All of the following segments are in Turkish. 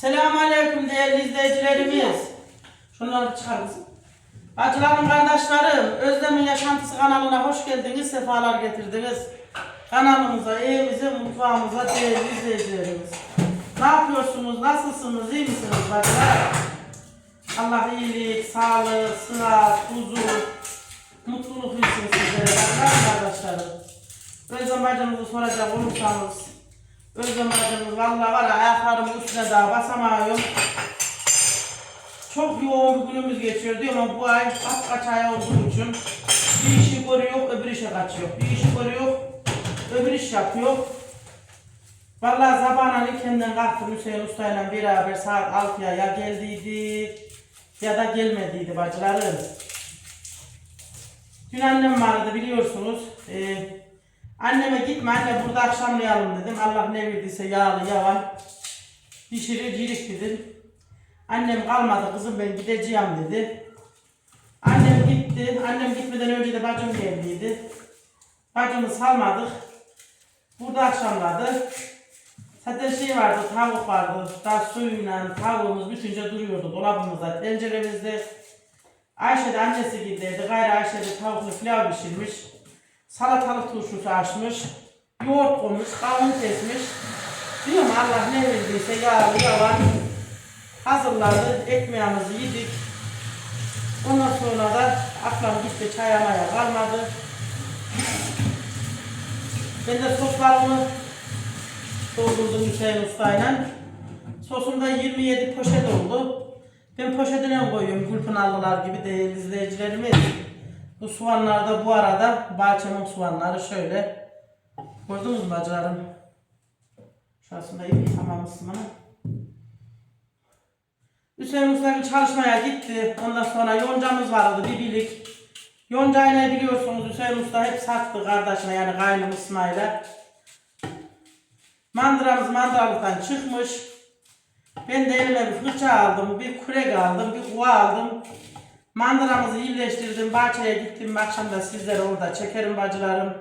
Selamun Aleyküm değerli izleyicilerimiz. Şunları çıkar mısın? Bacılarım, kardeşlerim, Özlem'in Yaşantısı kanalına hoş geldiniz, sefalar getirdiniz. Kanalımıza, evimize, mutfağımıza değerli izleyicilerimiz. Ne yapıyorsunuz, nasılsınız, iyi misiniz bacılar? Allah iyilik, sağlık, sıhhat, huzur, mutluluk versin sizlere bacılarım, kardeşlerim. Özlem bacımızı soracak olursanız, Özlem bacımız vallahi var ya ayaklarımın üstüne daha basamıyorum. Çok yoğun bir günümüz geçiyor diyor ama bu ay kaç kaç ay olduğu için bir işi görüyor, öbür işe kaçıyor. Bir işi görüyor, öbür iş yapıyor. Vallahi sabahleyin kendinden kalktım Hüseyin Usta'yla beraber saat 6'ya ya geldiydi ya da gelmediydi bacılarım. Dün annem vardı biliyorsunuz. Ee, anneme gitme anne burada akşamlayalım dedim. Allah ne verdiyse yağlı yavan. Pişirir cirik dedim. Annem kalmadı kızım ben gideceğim dedi. Annem gitti. Annem gitmeden önce de bacım geldiydi. Bacımı salmadık. Burada akşamladı. Zaten şey vardı, tavuk vardı. Daha suyuyla tavuğumuz bütünce duruyordu dolabımızda, tenceremizde. Ayşe de annesi gidiydi. Gayrı Ayşe de tavuklu pilav pişirmiş. Salatalık turşusu açmış. Yoğurt koymuş, kavun kesmiş. Diyorum Allah ne verdiyse yağlı yavan hazırladı. Ekmeğimizi yedik. Ondan sonra da ablam gitti çay almaya kalmadı. Ben de soslarımı doldurdum Hüseyin Usta'yla. Sosumda 27 poşet oldu. Ben poşetine koyuyorum Gülpınarlılar gibi değerli izleyicilerimiz. Bu soğanlar da bu arada bahçemin soğanları şöyle. Gördünüz mü bacılarım? Şurasında iyi tamam ısınma. Hüseyin Usta'nın çalışmaya gitti. Ondan sonra yoncamız vardı bir birlik. Yoncayla biliyorsunuz Hüseyin Usta hep sattı kardeşine yani kaynım İsmail'e. Mandıramız mandıralıktan çıkmış. Ben de elime bir fırça aldım, bir kürek aldım, bir kuva aldım. Mandıramızı iyileştirdim, bahçeye gittim. Akşam da sizlere orada çekerim bacılarım.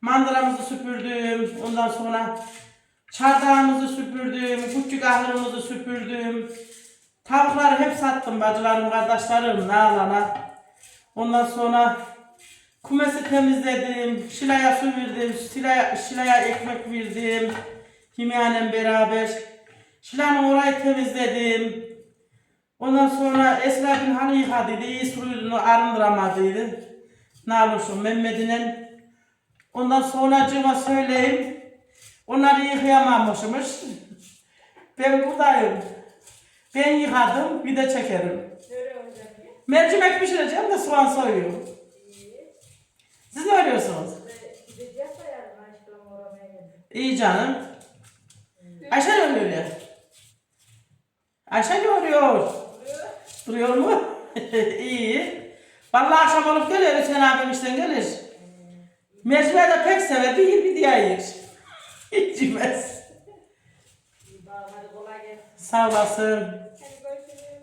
Mandıramızı süpürdüm. Ondan sonra çardağımızı süpürdüm, küçük ahırımızı süpürdüm. Tavukları hep sattım bacılarım, kardeşlerim, nalana. Ondan sonra kumesi temizledim, şilaya su verdim, şilaya, şilaya ekmek verdim. Himiyanem beraber. Şilanın orayı temizledim. Ondan sonra Esra bin Hanı yıkadıydı, iyi suyunu arındıramadıydı. Naluşum Mehmet'inin. Ondan sonra cıma söyleyeyim. Onları yıkayamamışmış. Ben buradayım. Ben yıkadım, bir de çekerim. Mercimek pişireceğim de soğan soyuyorum. Siz ne örüyorsunuz? İyi canım. Ayşe ne örüyor? Ayşe ne örüyor? Duruyor mu? İyi. Vallahi akşam olup geliyor Hüseyin abim işten gelir. Mercimeği de pek sever. Bir bir diğer yer. Hiç yemez. Sağ olasın.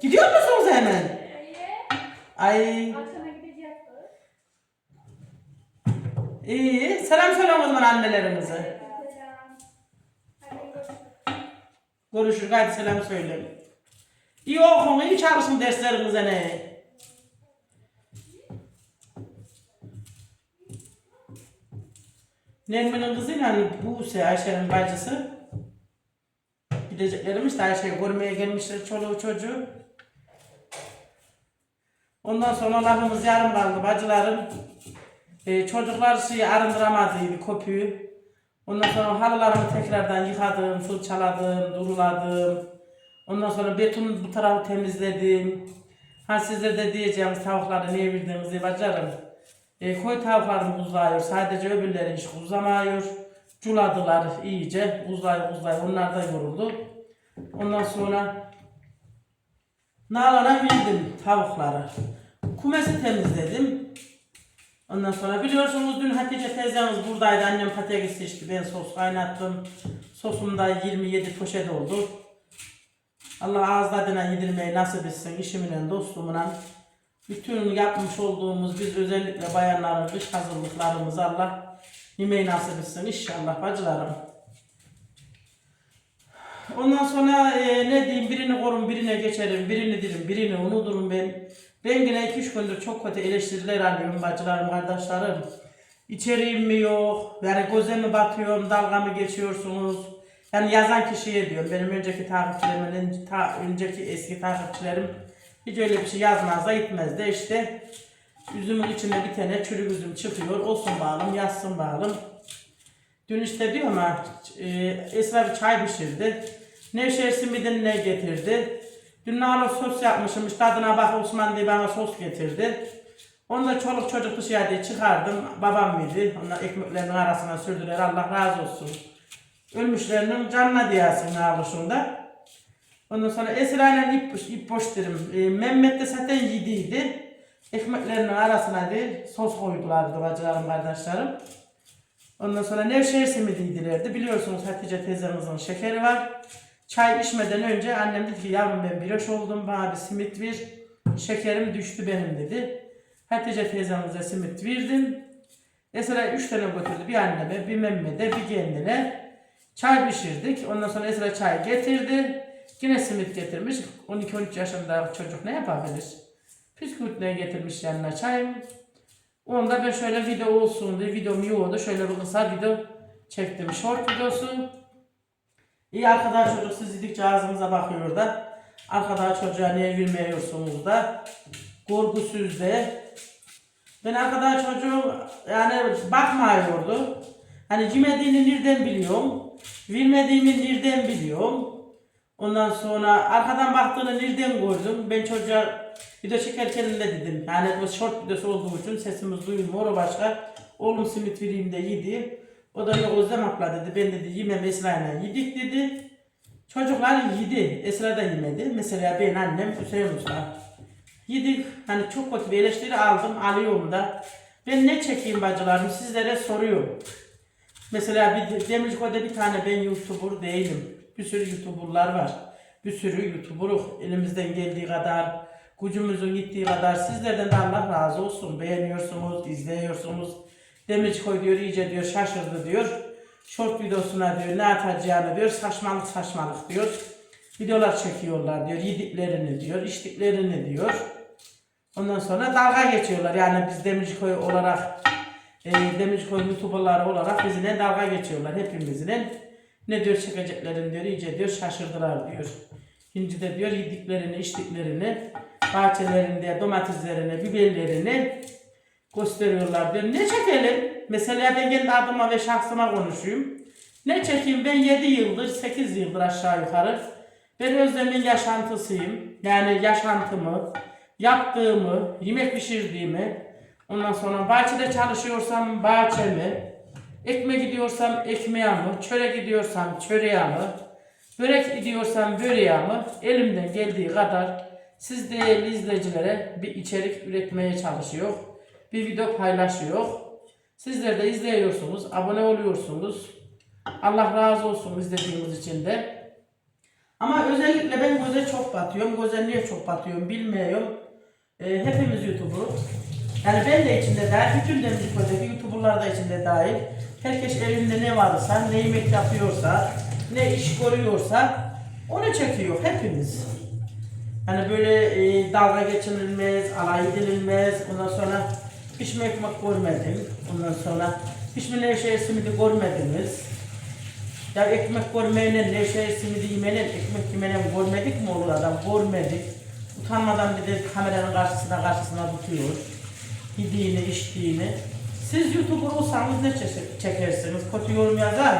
Gidiyor musunuz hemen? Ay iyi. Selam söyle o zaman annelerimize. Görüşürüz. Hadi selam söyle. İyi okun, iyi çalışın derslerinize ne? Nermin'in kızıyla hani Buse Ayşe'nin bacısı. Gideceklermiş de Ayşe'yi görmeye gelmişler çoluğu çocuğu. Ondan sonra lafımız yarım kaldı bacılarım. Ee, çocuklar şeyi arındıramadıydı köpüğü. Ondan sonra halılarımı tekrardan yıkadım, fırçaladım, duruladım. Ondan sonra beton bu tarafı temizledim. Ha size de diyeceğim tavukları niye verdiğimizi bacılarım. E, koy tavuklarım uzayıyor. Sadece öbürleri hiç uzamıyor. Culadılar iyice. Uzay uzay. Onlar da yoruldu. Ondan sonra nalana verdim tavukları. Kumesi temizledim. Ondan sonra biliyorsunuz dün Hatice teyzemiz buradaydı. Annem patates seçti. Ben sos kaynattım. Sosumda 27 poşet oldu. Allah ağız tadına yedirmeyi nasip etsin. İşimle, dostumla. Bütün yapmış olduğumuz biz özellikle bayanların dış hazırlıklarımızı Allah yemeği nasip etsin inşallah bacılarım. Ondan sonra e, ne diyeyim birini korun birine geçerim birini dirim birini unuturum ben. Ben yine 2-3 gündür çok kötü eleştiriler alıyorum bacılarım kardeşlerim. İçeriğim mi yok yani göze mi batıyorum dalga mı geçiyorsunuz. Yani yazan kişiye diyorum benim önceki takipçilerimin ta, önceki eski takipçilerim hiç öyle bir şey yazmaz da gitmez de işte üzümün içinde bir tane çürük üzüm çıkıyor olsun bağlım yazsın bağlım. Dün işte diyor ama e, Esra bir çay pişirdi. Nevşehir simidini ne getirdi. Dün nalo sos yapmışmış. Tadına bak Osman diye bana sos getirdi. Onu da çoluk çocuk dışarı diye çıkardım. Babam yedi. Onlar ekmeklerin arasına sürdüler. Allah razı olsun. Ölmüşlerinin canına diyasın nalışında. Ondan sonra Esra ile ip, ip boş derim. E, Mehmet de zaten yediydi. Ekmeklerinin arasına de sos koydulardı bacılarım kardeşlerim. Ondan sonra Nevşehir simidiydilerdi. Biliyorsunuz Hatice teyzemizin şekeri var. Çay içmeden önce annem dedi ki yavrum ben biroş oldum bana bir simit ver. Şekerim düştü benim dedi. Hatice teyzemize simit verdim. Esra üç tane götürdü. Bir anneme, bir Mehmet'e, bir kendine. Çay pişirdik. Ondan sonra Esra çay getirdi. Yine simit getirmiş. 12-13 yaşında çocuk ne yapabilir? Bisküvit ne getirmiş yanına çay. Onda ben şöyle video olsun diye videom yoğurdu. Şöyle bir kısa video çektim. Short videosu. İyi arkadaş çocuk siz yedikçe ağzınıza bakıyor da. Arkadaş çocuğa niye bilmiyorsunuz da. Korkusuz de. Ben arkadaş çocuğum yani bakmıyordu. Hani cimediğini nereden biliyorum. Bilmediğimi nereden biliyorum. Ondan sonra arkadan baktığını nereden gördüm. Ben çocuğa video çekerken de dedim. Yani bu short videosu olduğu için sesimiz duyulmuyor. O başka. Oğlum simit vereyim de yedi. O da yok Özlem abla dedi. Ben dedi yemem Esra'yla yedik dedi. Çocuklar yedi. Esra da yemedi. Mesela ben annem Hüseyin Usta. Yedik. Hani çok kötü bir eleştiri aldım. Alıyorum da. Ben ne çekeyim bacılarım sizlere soruyorum. Mesela bir Demircikö'de bir tane ben YouTuber değilim. Bir sürü YouTuber'lar var. Bir sürü YouTuber'uk. Elimizden geldiği kadar, gücümüzün gittiği kadar sizlerden de Allah razı olsun. Beğeniyorsunuz, izliyorsunuz. Demircikoy diyor iyice diyor şaşırdı diyor. Short videosuna diyor ne atacağını diyor saçmalık saçmalık diyor. Videolar çekiyorlar diyor yediklerini diyor içtiklerini diyor. Ondan sonra dalga geçiyorlar yani biz Demircikoy olarak e, Demircikoy YouTuber'ları olarak bizimle dalga geçiyorlar hepimizle. Ne diyor çekeceklerini diyor iyice diyor şaşırdılar diyor. Şimdi de diyor yediklerini içtiklerini bahçelerinde domateslerini biberlerini gösteriyorlar diyor. Ne çekelim? Mesela ben kendi adıma ve şahsıma konuşayım. Ne çekeyim? Ben 7 yıldır, 8 yıldır aşağı yukarı. Ben Özlem'in yaşantısıyım. Yani yaşantımı, yaptığımı, yemek pişirdiğimi, ondan sonra bahçede çalışıyorsam bahçemi, ekmek gidiyorsam ekmeğimi, çörek gidiyorsam çöreğimi, börek gidiyorsam böreğimi elimden geldiği kadar siz değerli izleyicilere bir içerik üretmeye çalışıyor. Bir video paylaşıyor. Sizler de izliyorsunuz, abone oluyorsunuz. Allah razı olsun izlediğiniz için de. Ama özellikle ben göze çok batıyorum. Göze niye çok batıyorum bilmiyorum. Ee, hepimiz YouTuber'ız. Yani ben de içinde dahil, bütün Demircikö'deki YouTuber'lar da içinde dahil. Herkes elinde ne varsa, ne yemek yapıyorsa, ne iş görüyorsa onu çekiyor hepimiz. Hani böyle e, dalga geçinilmez, alay edilmez. Ondan sonra pişme ekmek görmedim. Ondan sonra pişme nevşehir simidi görmediniz. Ya ekmek görmeyle nevşehir simidi yemeyle ekmek yemeyle görmedik mi olur adam? Görmedik. Utanmadan bir de kameranın karşısına karşısına tutuyor. Yediğini, içtiğini. Siz YouTuber olsanız ne çe- çekersiniz? Kötü yorum yazar.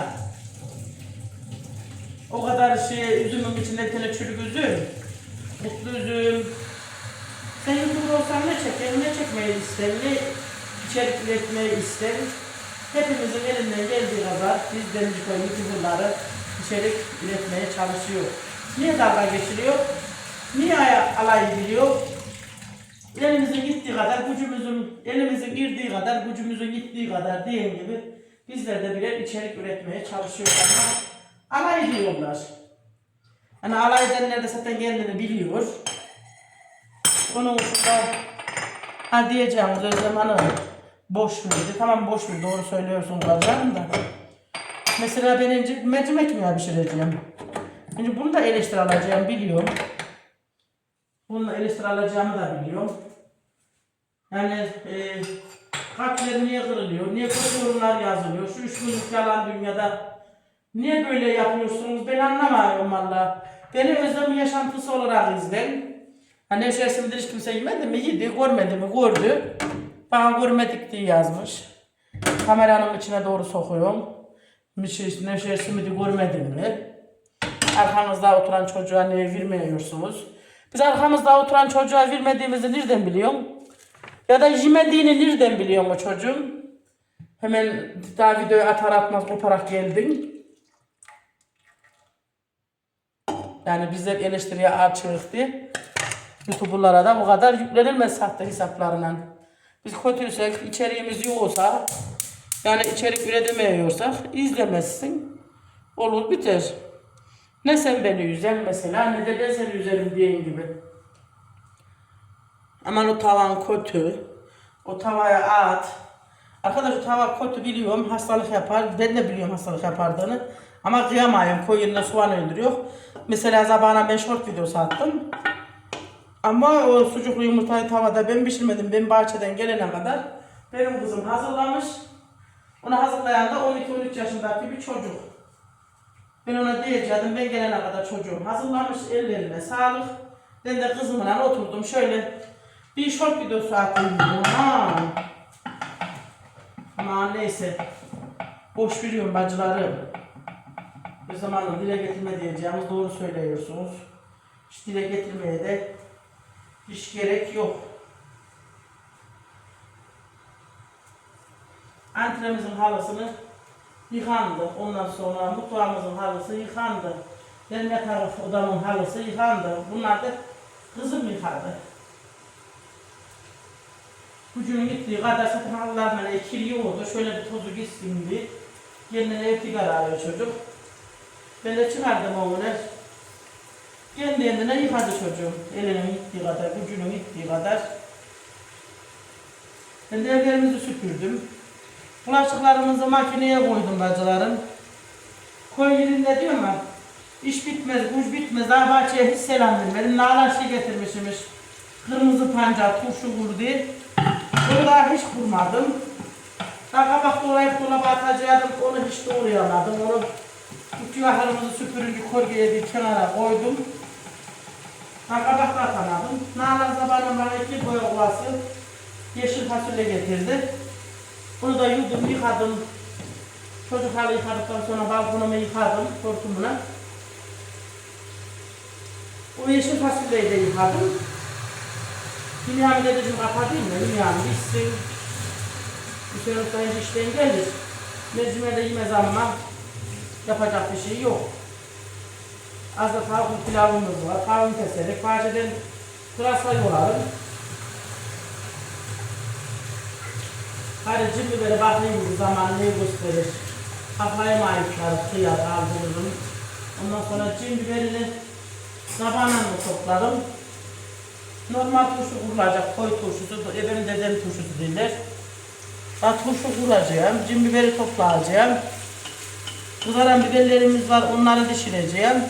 O kadar şey üzümün içinde tane çürük üzüm. Mutlu üzüm. Sen YouTuber olsan ne çeker, ne çekmeyi ister, ne içerik üretmeyi ister. Hepimizin elinden geldiği kadar biz Demirciköy YouTuber'ları içerik üretmeye çalışıyor. Niye dalga geçiliyor? Niye alay ediliyor? Elimizin gittiği kadar, gücümüzün, elimizin girdiği kadar, gücümüzün gittiği kadar diyen gibi bizler de birer içerik üretmeye çalışıyoruz ama alay ediyorlar. Hani alay edenler de zaten kendini biliyor. Onun dışında ha diyeceğimiz Özlem Hanım boş muydu? Tamam boş mu? Doğru söylüyorsun canım da. Mesela ben önce mercimek mi pişireceğim? Şimdi bunu da eleştiri alacağım biliyorum. Da eleştiri alacağımı da biliyorum. Yani e, kalpler niye kırılıyor, niye kötü yorumlar yazılıyor, şu üç günlük yalan dünyada niye böyle yapıyorsunuz ben anlamıyorum valla. Beni özlem yaşantısı olarak izleyin. Hani içerisinde hiç kimse yemedi mi yedi, görmedi mi gördü. Bana görmedik diye yazmış. Kameranın içine doğru sokuyorum. Neşe, neşe simidi görmedin mi? Arkanızda oturan çocuğa niye vermiyorsunuz? Biz arkamızda oturan çocuğa vermediğimizi nereden biliyorum? Ya da yemediğini nereden biliyorum o çocuğun? Hemen daha videoyu atar atmaz koparak geldin. Yani bizler eleştiriye diye. YouTuber'lara da bu kadar yüklenilmez sahte hesaplarına. Biz kötüysek, içeriğimiz yoksa, yani içerik üretemiyorsak izlemezsin. Olur biter. Ne sen beni üzer mesela ne de ben seni üzerim diyen gibi. Aman o tavan kötü. O tavaya at. Arkadaş o tava kötü biliyorum hastalık yapar. Ben de biliyorum hastalık yapardığını. Ama kıyamayım. Koy yerine soğan öldürüyor. Mesela zabana ben short videosu attım. Ama o sucuklu yumurtayı tavada ben pişirmedim. Ben bahçeden gelene kadar benim kızım hazırlamış. Onu hazırlayan da 12-13 yaşındaki bir çocuk. Ben ona diyeceğim ben gelene kadar çocuğum hazırlamış ellerine sağlık. Ben de kızımla oturdum şöyle bir short videosu dedim. Ha. Ama neyse. Boş veriyorum bacılarım. Bir zamanın dile getirme diyeceğimiz doğru söylüyorsunuz. Hiç dile getirmeye de hiç gerek yok. Antremizin halısını yıkandı. Ondan sonra mutfağımızın halısı yıkandı. Benim yatak odamın halısı yıkandı. Bunlar da kızım yıkadı. Gücünün gittiği kadar zaten halılar böyle kirliyordu. Şöyle bir tozu gitsin diye. Kendine irtigar arıyor çocuk. Ben de çıkardım onu. Kendi kendine yıkadı çocuğum. Elinin gittiği kadar, gücünün gittiği kadar. Ben de evlerimizi süpürdüm. Bulaşıklarımızı makineye koydum bacılarım. Koy yerinde diyor mu? İş bitmez, güç bitmez. Daha bahçeye hiç selam vermedim. Nalan şey getirmişmiş. Kırmızı pancar, turşu vurdu. Onu daha hiç kurmadım. Daha kabak doğrayıp dolaba atacaktım. Onu hiç doğrayamadım. Onu bu yuvalarımızı süpürünce korgeye bir kenara koydum. Ha kabak da atamadım. Nalan zamanı bana iki boy ovası yeşil fasulye getirdi. Bunu da yudum yıkadım. Çocuk halı yıkadıktan sonra balkonumu yıkadım hortumuna. O yeşil fasulyeyi de yıkadım. Dünyamı dedim kapatayım mı? Dünyamı bitsin. Bu sene sayınca işten gelir. Mercimeğe de yemez ama yapacak bir şey yok. Az da tavuk pilavımız var. Tavuğunu keserek bahçeden pırasa yolarım. Cim biberi bakayım bu zaman ne gösterir. Kafaya ayıklar, kıyar, kaldırırım. Ondan sonra cim biberini sabahla mı toplarım. Normal turşu kurulacak, koy turşusu, e, benim dedem turşusu derler. Ben turşu kuracağım, cim biberi toplayacağım. Kızaran biberlerimiz var, onları pişireceğim.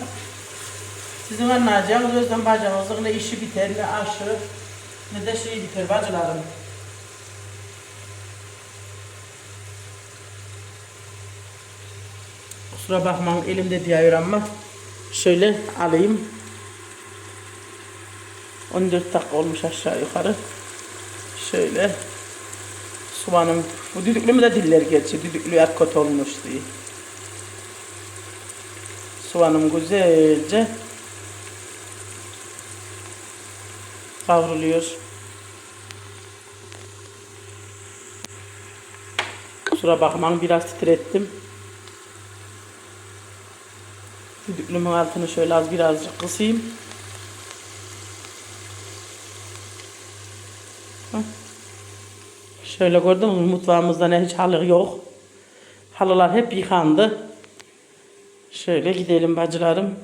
Sizin anlayacağınız özlem bacımızın ne işi biter, ne aşı, ne de şey biter bacılarım. Kusura bakmayın elimde diyor ama şöyle alayım. 14 dakika olmuş aşağı yukarı. Şöyle soğanım. Bu düdüklü mü de diller gerçi. Düdüklü et kötü olmuş diye. Soğanım güzelce kavruluyor. Kusura bakmayın biraz titrettim. Düdüklümün altını şöyle az birazcık kısayım. Şöyle gördün mü mutfağımızda ne hiç halı yok. Halılar hep yıkandı. Şöyle gidelim bacılarım.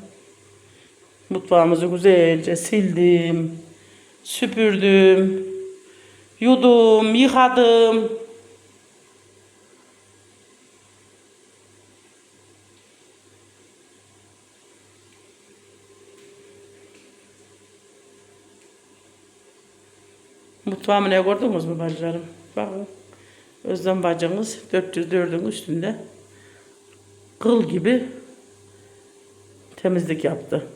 Mutfağımızı güzelce sildim. Süpürdüm. Yudum, yıkadım. Mutfağımı ne gördünüz mü bacılarım? Bakın. Özlem bacınız 404'ün üstünde kıl gibi temizlik yaptı.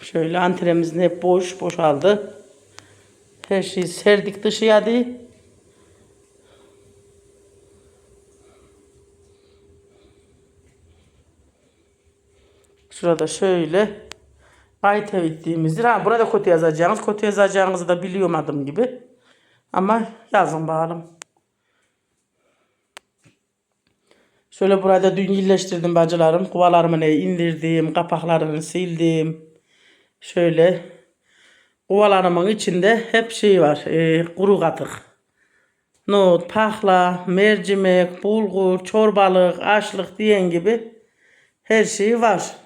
Şöyle antremiz hep boş boşaldı. Her şeyi serdik dışıya değil. Şurada şöyle kayıt ettiğimizdir. Ha burada kötü yazacağınız. Kötü yazacağınızı da biliyorum adım gibi. Ama yazın bakalım. Şöyle burada dün iyileştirdim bacılarım. Kovalarımı ne indirdim. Kapaklarını sildim. Şöyle kovalarımın içinde hep şey var. e, kuru katık. Nohut, pahla, mercimek, bulgur, çorbalık, açlık diyen gibi her şey var.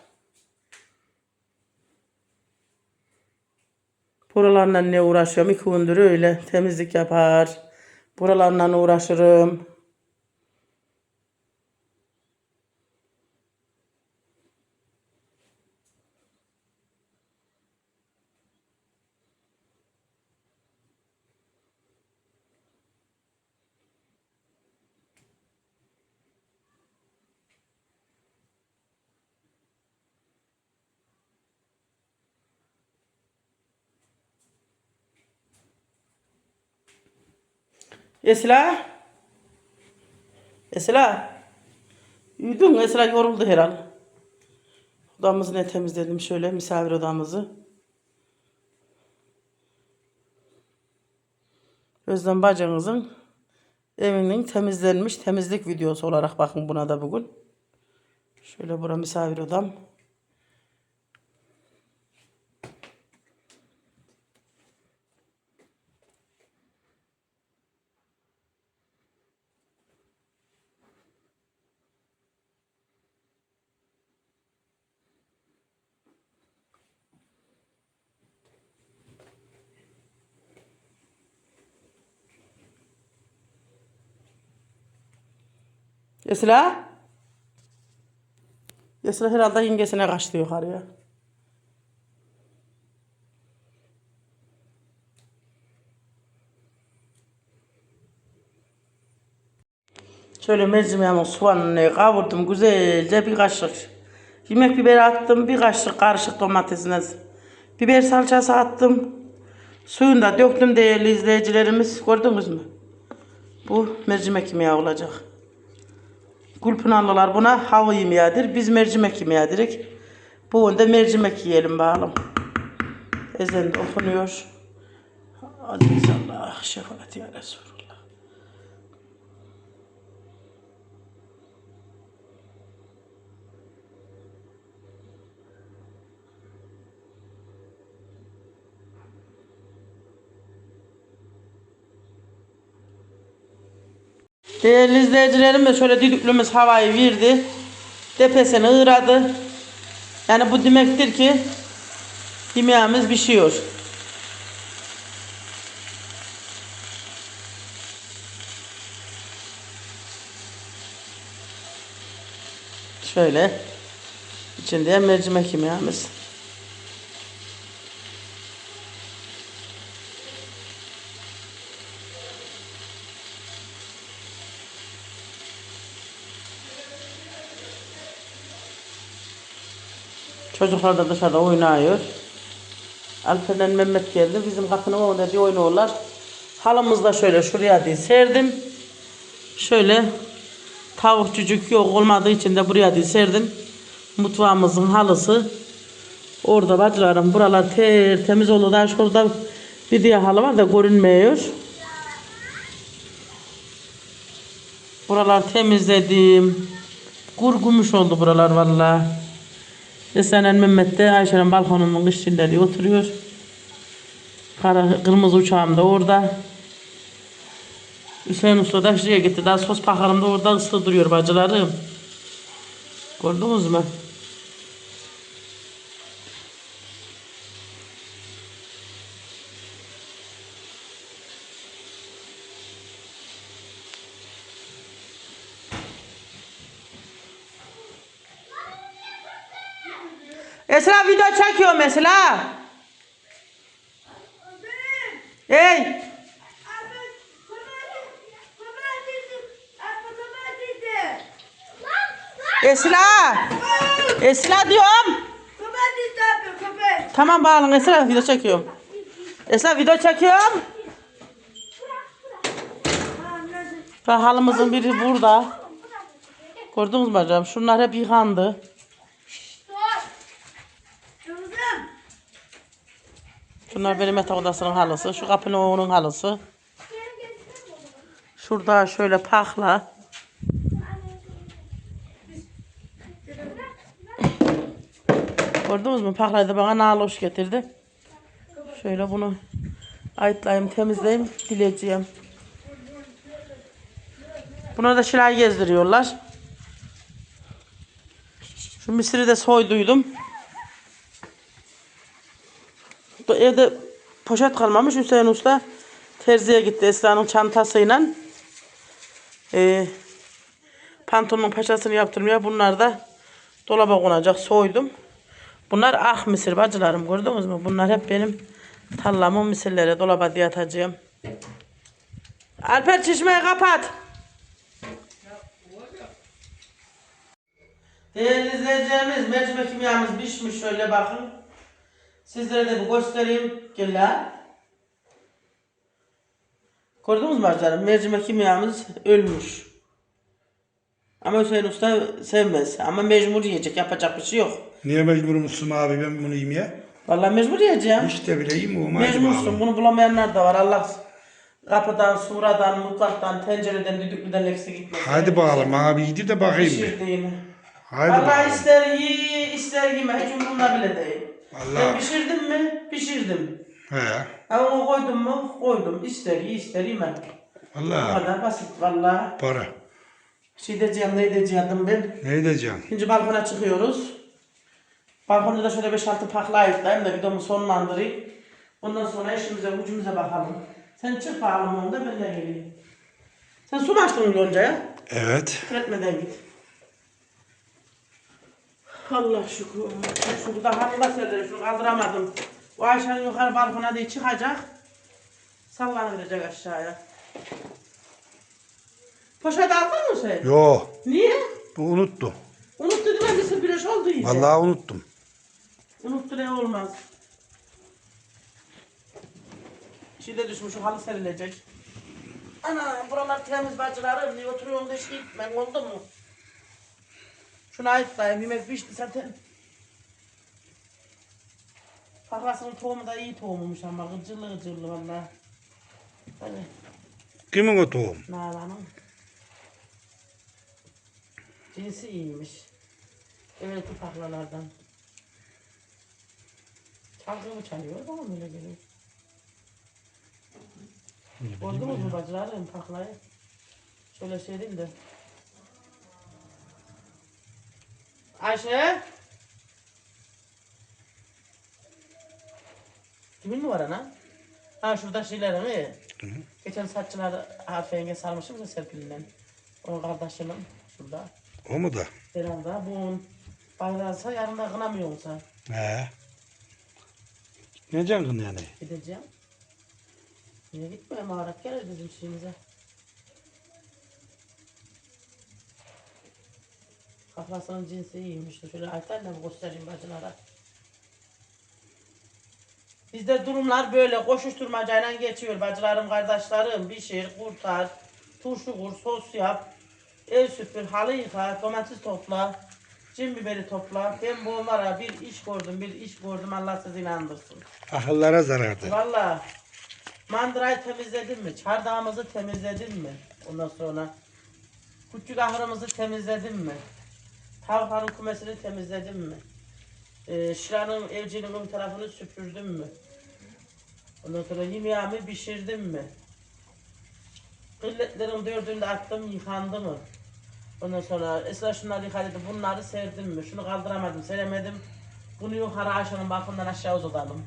Buralarla ne uğraşıyorum? İki gündür öyle temizlik yapar. Buralarla uğraşırım. Esra. Esra. Uyudun mu? Esra yoruldu herhalde. Odamızı ne temizledim şöyle misafir odamızı. Özlem bacınızın evinin temizlenmiş temizlik videosu olarak bakın buna da bugün. Şöyle bura misafir odam. Esra. Esra herhalde yengesine kaçtı yukarıya. Şöyle mercimeğimin soğanını kavurdum güzelce bir kaşık. Yemek biberi attım bir kaşık karışık domatesine. Biber salçası attım. Suyunu da döktüm değerli izleyicilerimiz. Gördünüz mü? Bu mercimek yemeği olacak. Gülpınarlılar buna hava yemeğidir. Biz mercimek yemeği dedik. Bu onda mercimek yiyelim bakalım. Ezan okunuyor. Hadi inşallah. Şefaat ya Resulullah. Değerli izleyicilerimiz şöyle düdüklümüz havayı verdi. Tepesini ığradı. Yani bu demektir ki yemeğimiz pişiyor. Şöyle içinde mercimek yemeğimiz. Çocuklar da dışarıda oynuyor. Alper'den Mehmet geldi. Bizim kapının önünde bir oynuyorlar. Halımız da şöyle şuraya diye serdim. Şöyle tavuk cücük yok olmadığı için de buraya diye serdim. Mutfağımızın halısı. Orada bacılarım buralar tertemiz oldu. Daha şurada bir diye halı var da görünmüyor. Buralar temizledim. Kurgumuş oldu buralar vallahi. Esenen Mehmet de Ayşe'nin balkonunun içinde diye oturuyor. Kara, kırmızı uçağım da orada. Hüseyin Usta da şuraya gitti. Daha sos pakarım da orada ıslı duruyor bacılarım. Gördünüz mü? Mesela. Hey! Esra! Esra diyorum. Tamam bağlan Esra video çekiyorum. Esra video çekiyorum. Bak halımızın biri burada. Gördünüz mü hocam? Şunlar hep yıkandı. Şunlar benim yatak odasının halısı. Şu kapının onun halısı. Şurada şöyle pakla. Gördünüz mü? Paklayı da bana naloş getirdi. Şöyle bunu ayıtlayayım, temizleyeyim, dileceğim. Buna da şilay gezdiriyorlar. Şu misiri de soyduydum. Bu Evde poşet kalmamış. Hüseyin Usta terziye gitti Esra'nın çantasıyla. Ee, pantolonun paçasını yaptırmaya. Bunlar da dolaba konacak. Soydum. Bunlar ah mısır bacılarım gördünüz mü? Bunlar hep benim tarlamın mısırları. Dolaba diye atacağım. Alper çişmeyi kapat. Değerli izleyicilerimiz mercimek kimyamız pişmiş şöyle bakın. Sizlere de bir göstereyim. Gel lan. Gördünüz mü canım? Mercimek kimyamız ölmüş. Ama Hüseyin Usta sevmez. Ama mecbur yiyecek. Yapacak bir şey yok. Niye mecbur musun abi ben bunu yemeye? Vallahi mecbur yiyeceğim. İşte bile yiyeyim hadi Mecbursun. Bunu bulamayanlar da var. Allah kapıdan, suradan, mutfaktan, tencereden, düdüklüden eksik gitmesin. Hadi bakalım abi yedir de bakayım bir. Pişirdiğini. Hadi Allah bakalım. ister yi, ister yeme. Hiç umurumda bile değil. Ben Vallahi. pişirdim mi? Pişirdim. He. Onu koydum mu? Koydum. İster yi, ister yeme. Bu Vallahi. kadar basit valla. Para. Şey diyeceğim, ne diyecektim ben? Ne edeceğim? İkinci balkona çıkıyoruz. Balkonda da şöyle 5-6 pakla ayıklayayım da videomu sonlandırayım. Ondan sonra işimize gücümüze bakalım. Sen çık bakalım onda ben de geleyim. Sen su mu açtın Yonca'ya? Evet. Etmeden git. Allah şükür. Şurada halıda serdim. Şunu kaldıramadım. O Ayşe'nin yukarı balkona diye çıkacak. Sallanacak aşağıya. Poşet aldın mı sen? Yo. Niye? Bu unuttum. Unuttu değil mi? Bizim bir oldu iyice. Vallahi unuttum. Unuttu ne olmaz. Şimdi düşmüş halı serilecek. Ana buralar temiz bacılarım. Niye oturuyorsun da hiç gitmem oldu mu? Şunu ayıklayayım. Yemek pişti zaten. Paklasının tohumu da iyi tohummuş ama gıcırlı gıcırlı valla. Hani Kimin o tohum? Nalan'ın. Cinsi iyiymiş. Evet bu paklalardan. Çalgı mı çalıyor bana mı öyle geliyor? Gördünüz mü bacılarım paklayı? Şöyle şey diyeyim de. Ayşe. Kimin mi var ana? Ha şurada şeyler mi? Geçen saççılar harfenge sarmışım da Serpil'den. Onun kardeşinin şurada. O mu da? Herhalde bunun bayrağıysa yarın da kınamıyorsa He. Canın yani? gideceğim. Yine gitmeye mağarak gelir bizim şeyimize. Kafasının cinsi iyiymiş. de Şöyle ayaklarla mı göstereyim bacılara. Bizde durumlar böyle koşuşturmacayla geçiyor bacılarım, kardeşlerim. Pişir, kurtar, turşu kur, sos yap, ev süpür, halı yıka, domates topla, cin biberi topla. Ben bu onlara bir iş gördüm, bir iş gördüm. Allah sizi inandırsın. Akıllara zarardı. Valla mandırayı temizledin mi? Çardağımızı temizledin mi? Ondan sonra küçük ahırımızı temizledin mi? Tavukların kumesini temizledin mi? Ee, şiranın evcinin ön tarafını süpürdün mü? Ondan sonra yemeğimi pişirdin mi? Kılletlerin dördünde attım yıkandı mı? Ondan sonra Esra şunları yıkadı bunları serdim mi? Şunu kaldıramadım seremedim. Bunu yukarı aşağının balkondan aşağı uzatalım.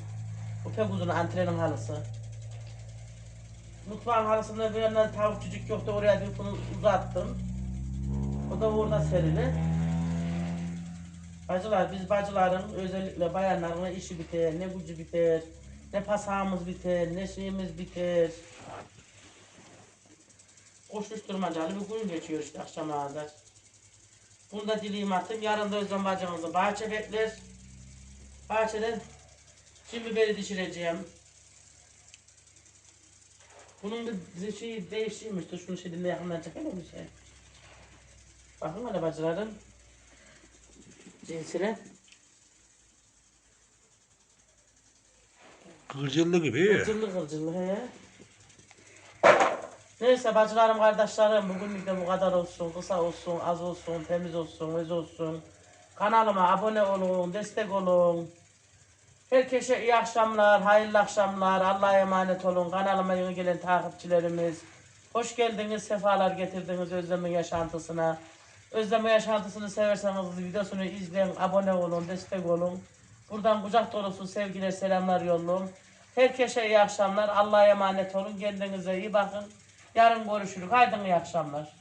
Bu pek uzun antrenin halısı. Mutfağın halısında bir yandan tavuk cücük yoktu oraya bir bunu uzattım. O da orada serili. Bacılar biz bacıların özellikle bayanların işi biter, ne gücü biter. Ne pasağımız biter, ne şeyimiz biter. Koşuşturmacalı bir gün geçiyor işte akşama kadar. Bunu da dileğim attım. Yarın da Özlem bacımızı bahçe bekler. Bahçeden şimdi biberi dişireceğim. Bunun bir şeyi değiştirmiş. Dur şunu şimdi yakından çekelim bir şey. Bakın hele bacıların cinsine. Kılcıllı gibi. Kırcıllı kırcıllı he. Neyse bacılarım kardeşlerim bugünlük de bu kadar olsun. Kısa olsun, az olsun, temiz olsun, öz olsun. Kanalıma abone olun, destek olun. Herkese iyi akşamlar, hayırlı akşamlar. Allah'a emanet olun. Kanalıma yeni gelen takipçilerimiz. Hoş geldiniz, sefalar getirdiniz Özlem'in yaşantısına. Özlem'in yaşantısını severseniz videosunu izleyin, abone olun, destek olun. Buradan kucak dolusu sevgiler, selamlar yolluyorum. Herkese iyi akşamlar. Allah'a emanet olun. Kendinize iyi bakın. Yarın görüşürüz. Haydi iyi akşamlar.